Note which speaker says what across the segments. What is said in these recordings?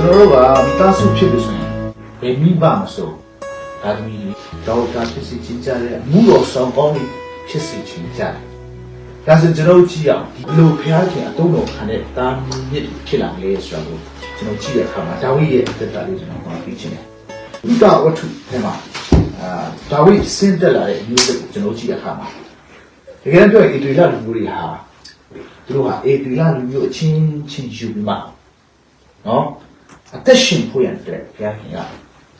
Speaker 1: ကျွန်တော်တို့ကမိသားစုဖြစ်လို့ဆိုရင်ဘယ်မိဘမဆိုဒါသမီးတွေတော့တာဖြစ်စီချင်းကြတဲ့အမှုတော်ဆောင်ကောင်းတွေဖြစ်စီချင်းကြတယ်ဒါဆိုကျွန်တော်တို့ကြည့်အောင်ဒီလိုဖျားခင်အတုံးတော်ခံတဲ့တာမီမြစ်ဖြစ်လာလေဆိုတော့ကျွန်တော်ကြည့်တဲ့အခါမှာဒါဝိရဲ့အသက်တာလေးကျွန်တော်ဟောပြချင်တယ်ဥဒဝတ္ထုထဲမှာအာဒါဝိဆင်းသက်လာတဲ့အမျိုးတွေကိုကျွန်တော်ကြည့်တဲ့အခါမှာတကယ်တော့အေတူလာလူမျိုးတွေဟာသူတို့ဟာအေတူလာလူမျိုးအချင်းချင်းယူပြီးမှနော် အသက်ရှင်ဖို့ရတဲ့ဘုရားခင်က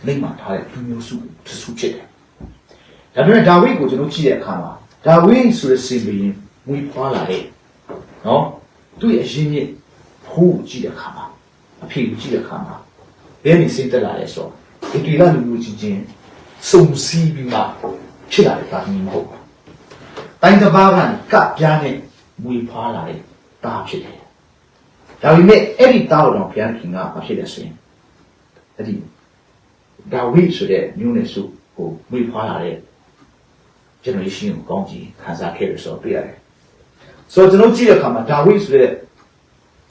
Speaker 1: လိမ့်မှထားတဲ့လူမျိုးစုတစ်စုဖြစ်တယ်။ဒါပေမဲ့ဒါဝိဒ်ကိုကျွန်တော်ကြည့်တဲ့အခါမှာဒါဝိဒ်ဆိုတဲ့စင်ဘရင်မွေးဖွားလာတဲ့နော်သူ့ရဲ့အရင်းမြစ်ဖို့ကြည့်တဲ့အခါမှာအဖေကိုကြည့်တဲ့အခါမှာဘယ်နည်းစင်တက်လာလဲဆိုတော့အေတူလာလူမျိုးချင်းချင်းစုံစည်းပြီးမှဖြစ်လာတဲ့တာမီမဟုတ်ဘူး။တိုင်းတစ်ပါးကကပ်ပြားနဲ့မွေးဖွားလာတဲ့တာဖြစ်တယ်။ ဒါပေမဲ့အဲ့ဒီတာကိုတော့ဘုရားခင်ကမဖြစ်တဲ့ဆိုရင်အဲ့ဒီဒါဝိဆိုတဲ့မျိုးနဲ့စုဟိုမွေးဖွားလာတဲ့ generation ကိုကောင်းကြည့်ခံစားခဲ့ရဆိုတော့တွေ့ရတယ်။ဆိုတော့ကျွန်တော်ကြည့်တဲ့အခါမှာဒါဝိဆိုတဲ့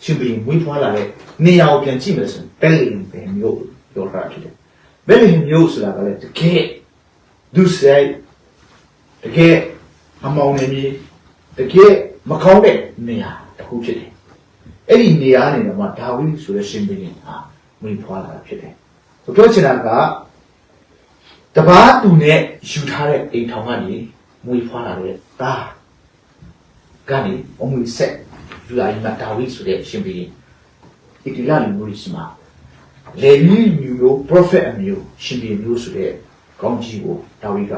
Speaker 1: ရှင်ဘီမွေးဖွားလာတဲ့နေရာကိုပြန်ကြည့်မယ်ဆိုရင်ဘယ်လင်ဘယ်မျိုးပြောထားတာဖြစ်တယ်။ဘယ်လင်မျိုးဆိုတာကလည်းတကယ်ဒုစရိုက်တကယ်အမောင်နေမြေတကယ်မကောင်းတဲ့နေရာတစ်ခုဖြစ်တယ်။ အဲ့ဒီနေရာနေတော့မှဒါဝိဆိုတဲ့ရှင်ဘီဟာမွေးဖွားလာတာဖြစ်တယ်။ဆိုပြောချင်တာကတပားသူနဲ့ယူထားတဲ့အိမ်ထောင်ကနေမွေးဖွားလာတဲ့သားကနေအမွေဆက်ယူလာရင်ဒါဝိဆိုတဲ့ရှင်ပြည်ဒီကလာလူမျိုးရှိမှာလေမီမျိုး prophet အမျိုးရှင်ပြည်မျိုးဆိုတဲ့ကောင်းကြီးကိုဒါဝိက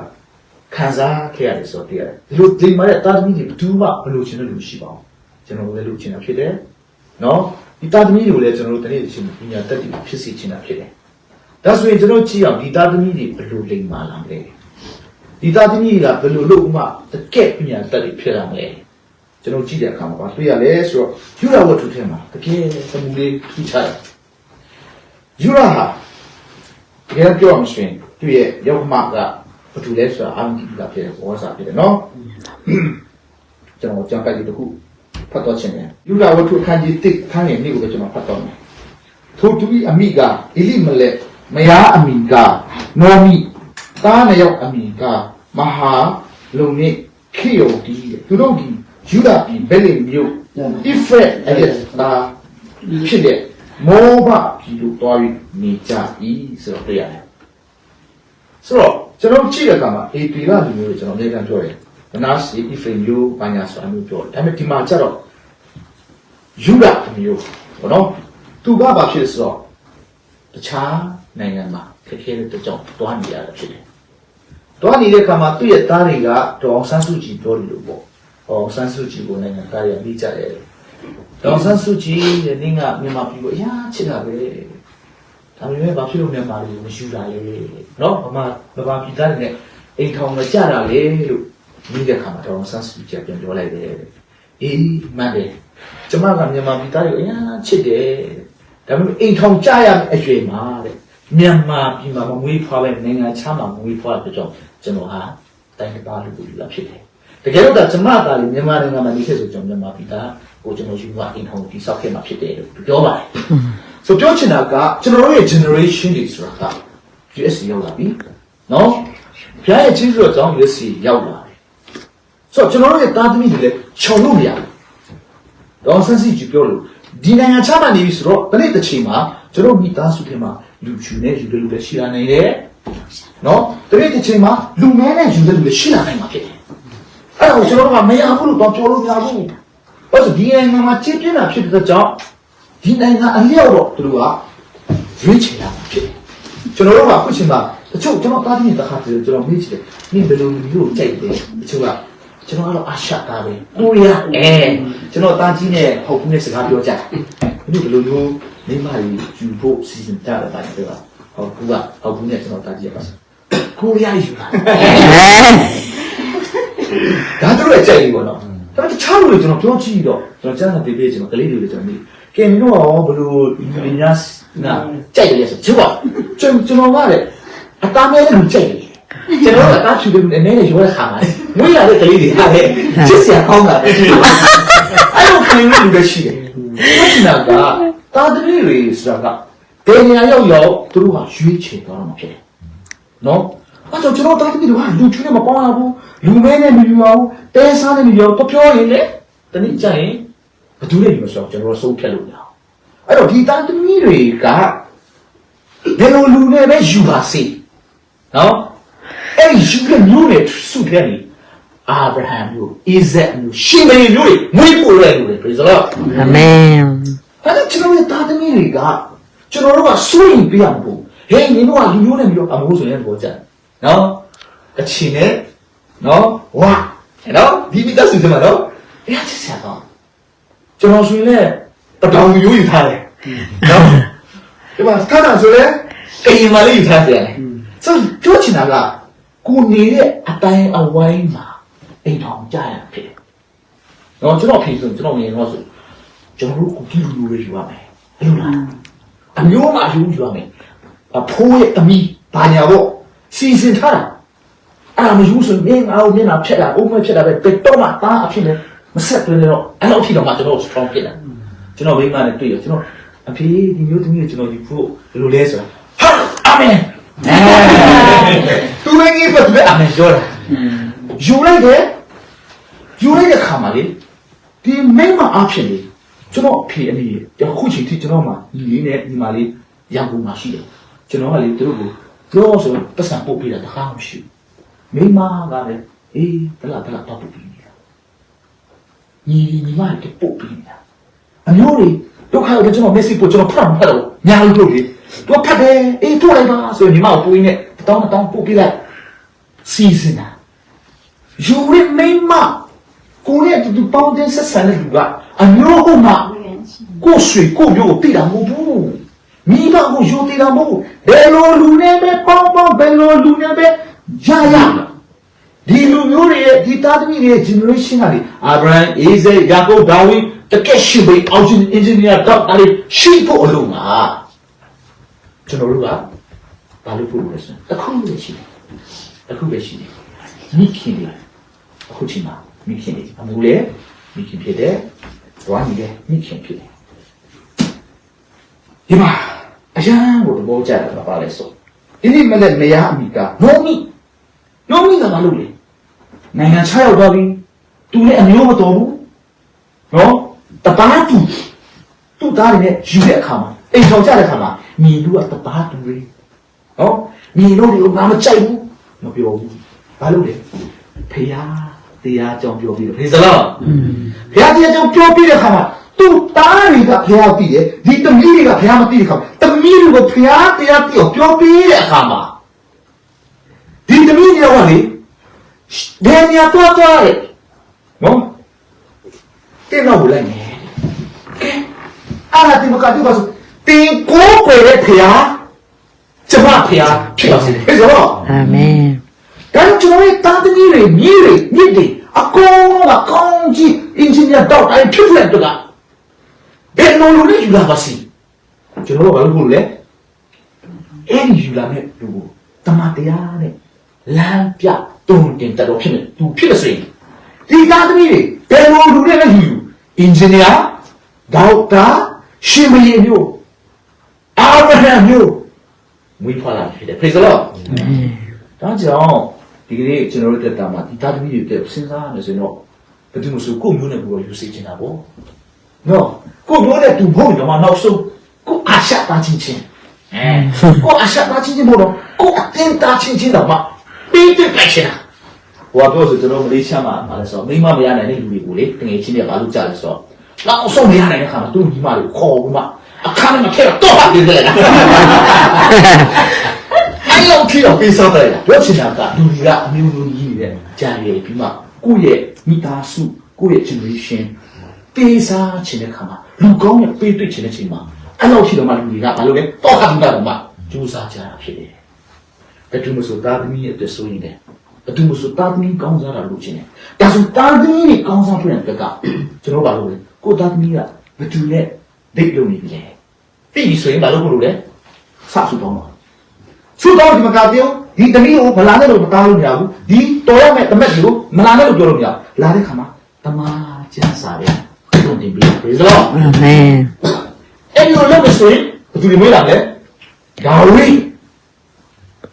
Speaker 1: ခံစားခဲ့ရတယ်ဆိုတော့တရားဒီလိုဒီမှာတဲ့တာသမီတွေဘယ်သူမှမလို့ချင်တဲ့လူမရှိပါဘူးကျွန်တော်လည်းလို့ချင်တာဖြစ်တယ် နော်ဒီတာသမီတွေကိုလည်းကျွန်တော်တို့တနေ့တစ်ချိန်ပညာတက်တည်ဖြစ်စေချင်တာဖြစ်တယ်ဒါဆိုရင်ကျွန်တော်ကြည့်အောင်ဒီသားသမီးတွေဘယ်လိုလိမ်မာလာမလဲဒီသားသမီးတွေကဘယ်လိုလုပ်မှတကက်ပညာတတ်တွေဖြစ်လာမလဲကျွန်တော်ကြည့်တဲ့အခါမှာဘာတွေ့ရလဲဆိုတော့ယူရာဝတ္ထုထဲမှာတကယ်သမူလေးထူးခြားတယ်ယူရာဟာတကယ်ပြောအောင်ဆိုရင်သူ့ရဲ့ရောက်မှကဘာတူလဲဆိုတာအမှန်ကြီးကဖြစ်တယ်ဘောစာဖြစ်တယ်နော်ကျွန်တော်ကြံပိုက်လေးတစ်ခု ဖတ်တော့ချင်တယ်ယူရာဝတ္ထုအခန်းကြီး1ခန်းငယ်2ကိုပဲကျွန်တော်ဖတ်တော့မယ်ထိုသူ၏အမိကအီလိမလက်မယားအမိကနောမိသားနှစ်ယောက်အမိကမဟာလုံနှင့်ခေယုန်ဒီသူတို့ဒီယူဒပြည်ဘယ်လင်မြို့ဣဖရက်အရက်တာဖြစ်တဲ့မောဘပြည်တို့တွားပြီးနေကြ၏ဆိုတော့တွေ့ရတယ်ဆိုတော့ကျွန်တော်ကြည့်တဲ့အခါမှာအေပီလာလူမျိုးကိုကျွန်တော်အမြဲတမ်းပြောတယ် မနာစီဣဖရက်မျိုးဘာညာဆိုတာမျိုးပြောတယ်ဒါပေမဲ့ဒီမှာကျတော့ယူဒမျိုးဘောနော်သူကဘာဖြစ်လဲဆိုတော့တခြားနိုင်ငံမှာခက်ခဲတဲ့ကြောင့်တွားနေရတာဖြစ်တယ်။တွားနေတဲ့အခါမှာသူ့ရဲ့သားတွေကဒေါအောင်ဆန်းစုကြည်ပြောတယ်လို့ပေါ့။ဒေါအောင်ဆန်းစုကြည်ကိုနိုင်ငံသားတွေမိကြတယ်။ဒေါအောင်ဆန်းစုကြည်ရဲ့နင်းကမြန်မာပြည်ကိုအရာချစ်တာပဲ။ဒါပေမဲ့ဘာဖြစ်လို့မြန်မာပြည်ကိုမယူတာလဲ။နော်ဗမာဗမာပြည်သားတွေနဲ့အိမ်ထောင်မကြတာလေလို့ မိတဲ့အခါမှာဒေါအောင်ဆန်းစုကြည်ကပြန်ပြောလိုက်တယ်။အေးမှန်တယ်။ကျမကမြန်မာပြည်သားတွေကိုအရာချစ်တယ်။ဒါပေမဲ့အိမ်ထောင်ကြရမယ့်အရွယ်မှာတဲ့မြန်မာပြည်မှာမမွေးဖွားပဲနိုင်ငံခြားမှာမမွေးဖွားတဲ့ကြောင့်ကျွန်တော်ဟာတိုင်းတစ်ပါးလူကိုယူလာဖြစ်တယ်။တကယ်တော့ဒါကျမသားလေးမြန်မာနိုင်ငံမှာနေခဲ့ဆိုကျွန်တော်မြန်မာပြည်သားကိုကျွန်တော်ယူသွားအိမ်ထောင်တိဆောက်ခဲ့မှာဖြစ်တယ်လို့ပြောပါတယ်။ so ပြောချင်တာကကျွန်တော်တို့ရဲ့ generation တွေဆိုတာက US ရောက်လာပြီ။နော်။ဘုရားရဲ့ကြီးစွာကြောင့် US ရောက်လာ တယ်။ so ကျွန်တော်တို့ရဲ့သားသမီးတွေလည်းခြုံလို့မရဘူး။ဒေါအောင်ဆန်းစီကြီးပြောလို့ဒီနိုင်ငံခြားမှာနေပြီဆိုတော့တနေ့တစ်ချိန်မှာကျွန်တော်မိသားစုထဲမှာလူယူနေယူတယ်လူလည်းရှိလာနိုင်တယ်နော်တနေ့တစ်ချိန်မှာလူမဲနဲ့ယူတယ်လူလည်းရှိလာနိုင်မှာဖြစ်တယ်အဲ့ဒါကိုကျွန်တော်တို့ကမရဘူးလို့တော့ပြောလို့မရဘူးဘာလို့ဒီနိုင်ငံမှာချစ်ပြင်းတာဖြစ်တဲ့ကြောင့်ဒီနိုင်ငံအလျောက်တော့သူတို့ကရွေးချယ်ရမှာဖြစ်တယ်ကျွန်တော်တို့ကခုချိန်မှာတချို့ကျွန်တော်တားတိတခါတည်းကျွန်တော်မေးချင်တယ်နင်ဘယ်လိုမျိုးကြိုက်လဲတချို့က ကျွန်တော်ကတော့အာရှတာပဲကိုရီးယားအဲကျွန်တော်တာကြီးနဲ့ဟောက်ဘူးနဲ့စကားပြောကြတယ်ဘယ်လိုဘယ်လိုမျိုးမိမကြီးယူဖို့စီစဉ်ကြတယ်တာပြောတာဟောက်ဘူးကဟောက်ဘူးနဲ့ကျွန်တော်တာကြီးရပါစကိုရီးယားယူတာဒါတို့လည်းကြိုက်ပြီပေါ့နော်ဒါပေမဲ့တခြားလူတွေကျွန်တော်ပြောကြည့်တော့ကျွန်တော်ကျန်းစာပေးပေးကျွန်တော်ကလေးတွေလည်းကျွန်တော်မေးကဲမင်းတို့ရောဘယ်လိုဒီညာနာကြိုက်လဲဆိုကျွန်တော်ကျွန်တော်ကလည်းအသားမဲလည်းလူကြိုက်တယ် ကျွန်တော်တို့ကတားချူတယ်နည်းနည်းရောတဲ့ခါမှာမွေးရတဲ့ကလေးတွေဟာလေချစ်စရာကောင်းတာပဲအဲ့လိုခံရလူတွေရှိတယ်။ဘာချင်တာကတာသမီးတွေဆိုတာကဘယ်နေရာရောက်ရောက်သူတို့ကရွေးချယ်သွားတော့မှာဖြစ်တယ်နော်အဲ့တော့ကျွန်တော်တာသမီးတို့ကလူချွေးနဲ့မပေါင်းရဘူးလူမဲနဲ့မယူရဘူးတဲစားနဲ့မယူရဘူးတော့ပြောရင်လေတနည်းကြရင်ဘယ်သူလဲဒီမှာဆိုတော့ကျွန်တော်ဆုံးဖြတ်လို့ရအောင်အဲ့တော့ဒီတာသမီးတွေကဘယ်လိုလူနဲ့ပဲယူပါစေနော် အဲ့ဒီယူတဲ့မျိုးနဲ့စုတဲ့နေအာဗြဟံမျိုးအိဇက်မျိုးရှင်မေမျိုးတွေမွေးဖို့ရဲလို့လေ praise the lord
Speaker 2: အာမင်
Speaker 1: အဲ့ဒါကျွန်တော်ရဲ့သားသမီးတွေကကျွန်တော်တို့ကစိုးရင်ပြရမှာပေါ့ဟေးညီတို့ကလူမျိုးနဲ့မျိုးအမိုးဆိုရင်ပေါ်ကြတယ်နော်အချင်းနဲ့နော်ဝါနော်ဒီမိသားစုစမှာနော်အဲ့ဒါချက်ဆက်တော့ကျွန်တော်ဆိုရင်လည်းတတောင်မျိုးယူထားတယ်နော်ဒီမှာစကားတာဆိုလည်းအိမ်မှာလေးယူထားတယ်ဆိုတော့ပြောချင်တာက ကိုနေတဲ့အတိုင်းအဝိုင်းမှာအိမ်ထောင်ကြရဖြစ်တယ်နော်ကျွန်တော်ဖေဆိုကျွန်တော်ငယ်တော့ဆိုကျွန်တော်တို့ကိုကြည့်လူတွေယူရမယ်အဲ့လိုလားအမျိုးမှအယူယူရမယ်အဖိုးရဲ့အမိဘာညာပေါ့စီစဉ်ထားတာအဲ့ဒါမယူဆိုရင်ငါ့ကိုမျက်နှာဖြတ်တာအုံးမဖြတ်တာပဲပေတော့မှတားအဖြစ်နဲ့မဆက်သွင်းတော့အဲ့လိုဖြစ်တော့မှကျွန်တော် strong ဖြစ်တာကျွန်တော်မိမနဲ့တွေ့ရကျွန်တော်အဖေဒီမျိုးသမီးကိုကျွန်တော်ယူဖို့ဘယ်လိုလဲဆိုတာဟာအာမင် သူလည်းကြီးပတ်ပဲအာမင်ပြောတာယူလိုက်တယ်ယူလိုက်တဲ့ခါမှာလေဒီမိမအဖြစ်လေကျွန်တော်အဖေအမေတခုချိန်ထိကျွန်တော်မှညီလေးနဲ့ညီမလေးရန်ကုန်မှာရှိတယ်ကျွန်တော်ကလေသူတို့ကိုပြောဆိုပတ်စံပို့ပေးတာတခါမှမရှိဘူးမိမကလည်းအေးတလားတလားတော့ပို့ပေးနေတာညီညီမလည်းပို့ပေးနေတာအမျိုးတွေ ဒုက္ခရောက်ကျွန်တော် message ပို့ကျွန်တော်ဖတ်မှဖတ်တော့ညာလို့လို့လေသူဖတ်တယ်အေးပို့လိုက်ပါဆိုရင်ညီမကိုပို့ရင်းနဲ့တောင်းတောင်းပို့ပေးလိုက်စီစဉ်တာယူရမိမကိုရဲ့တူပေါင်းတဲ့ဆက်ဆံတဲ့လူကအမျိုးဟုတ်မှာကိုယ်ဆွေကိုယ်မျိုးကိုသိတာမဟုတ်ဘူးမိဘကိုယုံသိတာမဟုတ်ဘူးဘယ်လိုလူနဲ့ပဲပေါင်းပေါင်းဘယ်လိုလူနဲ့ပဲရရဒီလူမျိုးတွေရဲ့ဒီသားသမီးတွေရဲ့ generation ကလေအာဗြဟံအေဇဲယာကုပ်ဒါဝိ တကက်ရှိဘိအောက်ဂျင်အင်ဂျင်နီယာဒေါက်တာတွေရှိဖို့အလုံးမှာကျွန်တော်တို့ကဘာလို့ဖို့လဲဆိုတော့တစ်ခုပဲရှိတယ်တစ်ခုပဲရှိတယ်မိခင်တွေအခုချိန်မှာမိခင်တွေအမှုလေမိခင်ဖြစ်တယ်တွားနေတယ်မိခင်ဖြစ်တယ်ဒီမှာအရန်ကိုသဘောကျတယ်ပါပါလဲဆိုဒီနေ့မနေ့မယားအမိကနိုမီနိုမီကဘာလုပ်လဲနိုင်ငံခြားရောက်သွားပြီသူလည်းအမျိုးမတော်ဘူးနော် တပားတူသူ့သားတွေနဲ့ယူတဲ့အခါမှာအိမ်ထောင်ကြတဲ့အခါမှာညီလူကတပားတူတွေနော်ညီတို့တွေကိုငါမကြိုက်ဘူးမပြောဘူးဘာလုပ်လဲဖေယားတရားကြောင့်ပြောပြီးတော့ဖေစလားဖေယားတရားကြောင့်ပြောပြီးတဲ့အခါမှာသူ့သားတွေကဖေယားပြီးတယ်ဒီသမီးတွေကဖေယားမပြီးတဲ့အခါသမီးတွေကိုဖေယားတရားပြီးတော့ပြောပြီးတဲ့အခါမှာဒီသမီးတွေကလေဘယ်နေရာတော့တော့လေနော်တင်တော့ဘူးလိုက်နေကဲ အားလာတင်မကတိပါဆိုတင်ကိုကိုရဲ့ဖေယားကျမဖေယားဖြစ်ပါစေဖေဆိုတော့
Speaker 2: အာမင်
Speaker 1: ဒါကြောင့်ကျွန်တော်ရဲ့တာသမီးတွေမြေးတွေမြစ်တွေအကုန်လုံးကကောင်းကြီးအင်ဂျင်နီယာတော့တိုင်းဖြစ်ဖက်တော့ကဘယ်လိုလုပ်လဲယူလာပါစီကျွန်တော်တို့ဘာလို့พูดလဲအဲ့ဒီယူလာမဲ့လူကိုတမန်တရားနဲ့လမ်းပြတုံတင်တတော်ဖြစ်နေသူဖြစ်လို့ဆိုရင်ဒီတာသမီးတွေဘယ်လိုလူတွေလဲယူအင်ဂျင်နီယာ ဒေါက်တာရှင်မင်းမျိုးအာဗြဟံမျိုးမွေးဖွားလာဖြစ်တယ် praise the lord ဒါကြောင့်ဒီကနေ့ကျွန်တော်တို့တက်တာမှာဒီသားသမီးတွေတက်စဉ်းစားရမယ်ဆိုရင်တော့ဘယ်သူမှဆိုကိုယ့်မျိုးနဲ့ကိုယ်ယူစေချင်တာပေါ့နော်ကိုယ့်မျိုးနဲ့သူဘုံတော့မှနောက်ဆုံးကိုယ်အာရှတာချင်းချင်းအဲကိုယ်အာရှတာချင်းချင်းမို့တော့ကိုယ်အတင်းတာချင်းချင်းတော့မှပြီးပြလိုက်ချင်တာဟိုကပြောဆိုကျွန်တော်မလေးရှားမှာဗာလဲဆိုတော့မိမမရနိုင်တဲ့လူတွေကိုလေတကယ်ချင်းတွေဘာလို့ကြားလဲဆိုတော့ နောက်ဆုံးမရနိုင်တဲ့ခါမှာသူ့ညီမတွေကိုခေါ်ပြီးမှအခါနဲ့မထည့်တော့တော့ပါတယ်လေအဲ့လိုဖြစ်တော့ပေးစားတယ်ပြောချင်တာကလူတွေကအမျိုးမျိုးကြီးနေတဲ့ကြာရည်ပြီးမှကိုယ့်ရဲ့မိသားစုကိုယ့်ရဲ့ generation ပေးစားချင်တဲ့ခါမှာလူကောင်းရဲ့ပေးတွေ့ချင်တဲ့ချိန်မှာအဲ့လိုဖြစ်တော့မှလူတွေကဘာလို့လဲတော့ခါပြီးတော့မှကြိုးစားကြတာဖြစ်တယ်ဘယ်သူမှဆိုတာသမီးရဲ့အတွက်ဆိုရင်လည်းဘယ်သူမှဆိုတာသမီးကောင်းစားတာလုပ်ချင်တယ်ဒါဆိုတာသမီးတွေကောင်းစားဖို့တဲ့ကကျွန်တော်ဘာလို့လဲ ကိုသားသမီးကဘယ်သူနဲ့ဒိတ်လုပ်နေပြီလဲပြီးပြီဆိုရင်ဘာလို့လုပ်လို့လဲစဆူတော့မှာဆူတော့ဒီမကပြောဒီတမီးကိုမလာနဲ့လို့မတားလို့မရဘူးဒီတော်ရမဲ့တမက်ကြီးကိုမလာနဲ့လို့ပြောလို့မရဘူးလာတဲ့ခါမှာတမကျန်းစာတယ်တုံတင်ပြီးပြီဆိုတော့
Speaker 2: အာမင်
Speaker 1: အဲ့ဒီလိုလုပ်လို့ဆိုရင်ဘသူတွေမွေးလာလဲဒါဝိ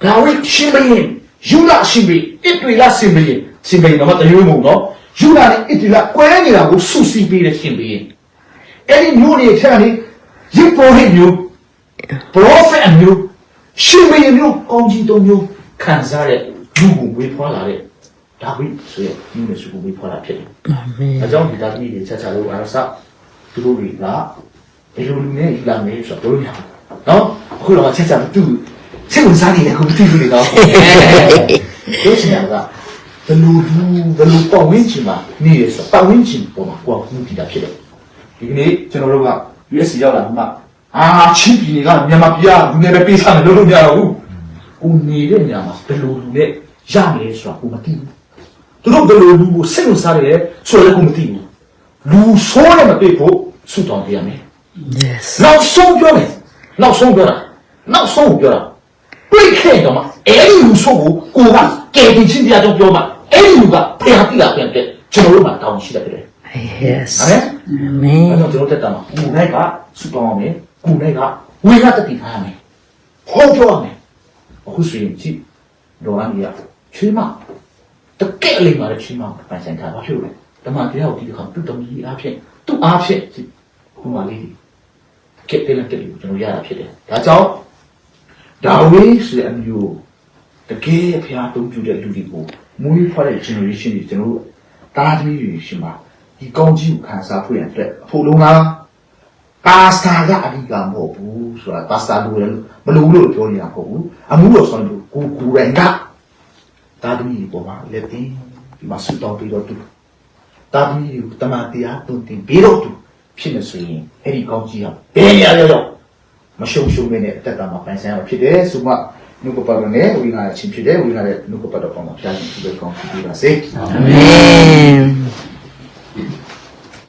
Speaker 1: ဒါဝိရှင်ဘရင်ယူလာရှင်ဘရင်အစ်တွေလာရှင်ဘရင်ရှင်ဘရင်တော့မတရွေးမို့နော် ယူလာနဲ့အစ်တွေလာကွဲနေတာကိုစုစည်းပေးတဲ့ရှင်ဘရင်အဲ့ဒီမျိုးတွေထက်ကနေရစ်ပေါ်ဟစ်မျိုး prophet အမျိုးရှင်ဘရင်မျိုးကောင်းကြီးသုံးမျိုးခံစားတဲ့လူကိုဝေဖွာလာတဲ့ဒါဝိဆိုရဒီမျိုးစုကိုဝေဖွာလာဖြစ်တယ်
Speaker 2: အာမင်
Speaker 1: အကြောင်းဒီသားသမီးတွေချက်ချလို့အားစသူတို့တွေကဘယ်လိုလူနဲ့လာမယ်ဆိုတော့ဘယ်လိုညာနော်အခုတော့ချက်ချသူစိတ်ဝင်စားနေတယ်ခုမသိဘူးလေနော်တို့ချင်တာက ဘယ်လိုလူဘယ်လိုပတ်ဝန်းကျင်မှာနေရဆိုပတ်ဝန်းကျင်ပေါ်မှာကိုယ်ကခုတည်တာဖြစ်တယ်ဒီကနေ့ကျွန်တော်တို့က US ရောက်လာမှအာချင်းပြည်ကမြန်မာပြည်ကလူငယ်ပဲပေးစားမယ်လို့လို့မရတော့ဘူးကိုနေတဲ့ညမှာဘယ်လိုလူနဲ့ရမယ်ဆိုတာကိုမသိဘူးသူတို့ဘယ်လိုလူကိုစိတ်ဝင်စားတယ်ဆိုလည်းကိုမသိဘူးလူဆိုးလည်းမသိဖို့ဆုတောင်းပေးရမယ်
Speaker 2: yes
Speaker 1: နောက်ဆုံးပြောမယ်နောက်ဆုံးပြောတာနောက်ဆုံးကိုပြောတာတွေ့ခဲ့တော့မှအဲ့ဒီလူဆိုးကိုကိုကကယ်တင်ချင်းတရားကြောင့်ပြောမှ အဲ့ဒီလူကဖျားတိလာပြန်တဲ့ကျွန်တော်တို့မှတောင်းရှိတယ်ပြတယ်
Speaker 2: yes
Speaker 1: အာမင်
Speaker 2: အာမင်
Speaker 1: အဲ့တော့ကျွန်တော်တက်တာမှာကိုနိုင်ကဆုတောင်းရမယ်ကိုနိုင်ကဝေရတတိထားရမယ်ဟောပြောရမယ်အခုဆိုရင်ကြည့်ဒေါ်လာကြီးကချွေးမတကယ်လေးမှာလည်းချင်းမပိုင်ဆိုင်တာဘာဖြစ်လို့လဲဓမ္မတရားကိုဒီတစ်ခါသူ့တမီးအားဖြင့်သူ့အားဖြင့်ဟိုမှာလေးဒီကက်တယ်တက်လို့ကျွန်တော်ရတာဖြစ်တယ်ဒါကြောင့်ဒါဝေးဆိုတဲ့အမျိုး တကယ်ဖျားတုံးပြတဲ့လူတွေကိုမွေးဖွားတဲ့ generation တွေကျွန်တော်တို့တာသမီးတွေရှင်မှာဒီကောင်းကြီးကိုခံစားဖို့ရတဲ့အဖို့လုံးလားပါစတာကအဓိကမဟုတ်ဘူးဆိုတာပါစတာလို့လည်းမလို့လို့ပြောနေတာမဟုတ်ဘူးအမှုတော်ဆိုရင်ကိုကိုယ်တိုင်ကတာသမီးတွေပေါ်မှာလက်တင်ဒီမှာဆူတောင်းပြီးတော့သူတာသမီးတွေကိုတမန်တရားတုံတင်ပြီးတော့သူဖြစ်နေဆိုရင်အဲ့ဒီကောင်းကြီးကဘယ်နေရာရောက်ရောက်မရှုံရှုံနေတဲ့အတက်ကမှပိုင်ဆိုင်ရဖြစ်တယ်ဆိုမှ နုကပတ်တော်နဲ့ဝိညာဉ်ချင်းဖြစ်တယ်ဝိညာဉ်ရဲ့နုကပတ်တော်ပေါ်မှာဖျားရှင်ဒီလိုကောင်းဖြစ်ပြီးပါစေ
Speaker 2: အာမင်